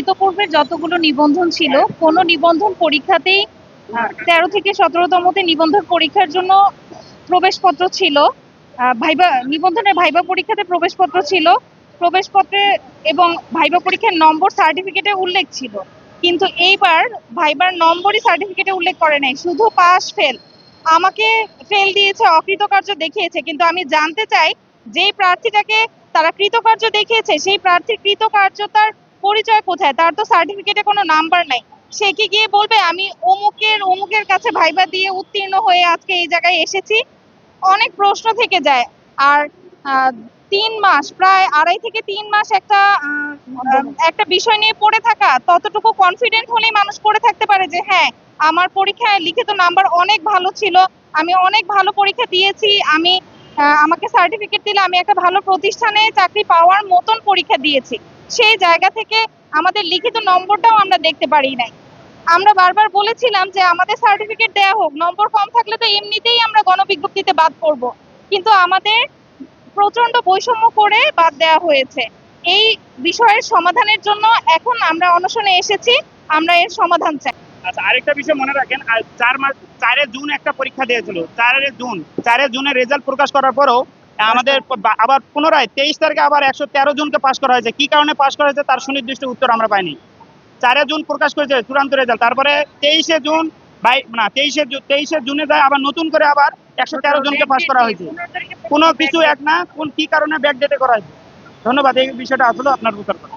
ইতোপূর্বে যতগুলো নিবন্ধন ছিল, কোনো নিবন্ধন পরীক্ষাতেই তেরো থেকে সতেরোতমতে নিবন্ধন পরীক্ষার জন্য প্রবেশপত্র ছিল। ভাইবা, নিবন্ধনের ভাইবা পরীক্ষাতে প্রবেশপত্র ছিল। প্রবেশপত্রে এবং ভাইবা পরীক্ষার নম্বর সার্টিফিকেটে উল্লেখ ছিল। কিন্তু এইবার ভাইবার নম্বরই সার্টিফিকেটে উল্লেখ করে নাই। শুধু পাস ফেল আমাকে ফেল দিয়েছে, অকৃতকার্য দেখিয়েছে। কিন্তু আমি জানতে চাই, যেই প্রার্থীটাকে তারা কৃতকার্য দেখিয়েছে, সেই প্রার্থীর কৃতকার্যতার পরিচয় কোথায়? তার তো সার্টিফিকেটে কোনো নাম্বার নাই। সে কি গিয়ে বলবে, আমি অমুকের অমুকের কাছে ভাইবা দিয়ে উত্তীর্ণ হয়ে আজকে এই জায়গায় এসেছি। অনেক প্রশ্ন থেকে যায়। আর তিন মাস, প্রায় আড়াই থেকে তিন মাস একটা একটা বিষয় নিয়ে পড়ে থাকা, ততটুকু কনফিডেন্ট হলেই মানুষ করে থাকতে পারে যে হ্যাঁ আমার পরীক্ষায় লিখিত নাম্বার অনেক ভালো ছিল। আমি অনেক ভালো পরীক্ষা দিয়েছি। আমি আমাকে সার্টিফিকেট দিলে আমি একটা ভালো প্রতিষ্ঠানে চাকরি পাওয়ার মতন পরীক্ষা দিয়েছি। সেই জায়গা থেকে আমাদের লিখিত নম্বরটাও আমরা দেখতে পারি নাই। আমরা বারবার বলেছিলাম যে আমাদের সার্টিফিকেট দেয়া হোক, নম্বর কম থাকলে তো এমনিতেই আমরা গণবিজ্ঞপ্তিতে বাদ করব কিন্তু আমাদের প্রচণ্ড বৈষম্য করে বাদ দেওয়া হয়েছে। এই বিষয়ের সমাধানের জন্য এখন আমরা অনশনে এসেছি, আমরা এর সমাধান চাই। আচ্ছা আরেকটা বিষয় মনে রাখেন চার মাস চারে জুন একটা পরীক্ষা দিয়েছিল। চারে জুন চারে জুনের রেজাল্ট প্রকাশ করার পরেও আমাদের আবার পুনরায় তেইশ তারিখে আবার একশো তেরো জনকে পাশ করা হয়েছে। কি কারণে পাশ করা হয়েছে তার সুনির্দিষ্ট উত্তর আমরা পাইনি। চারে জুন প্রকাশ করেছে চূড়ান্ত রেজাল্ট তারপরে তেইশে জুন বাই না তেইশে তেইশে জুনে যায় আবার নতুন করে আবার একশো তেরো জনকে পাশ করা হয়েছে। কোনো কিছু এক না কোন কি কারণে ব্যাকডেটে করা হয়েছে? ধন্যবাদ এই বিষয়টা আসলে আপনার উত্তর করা।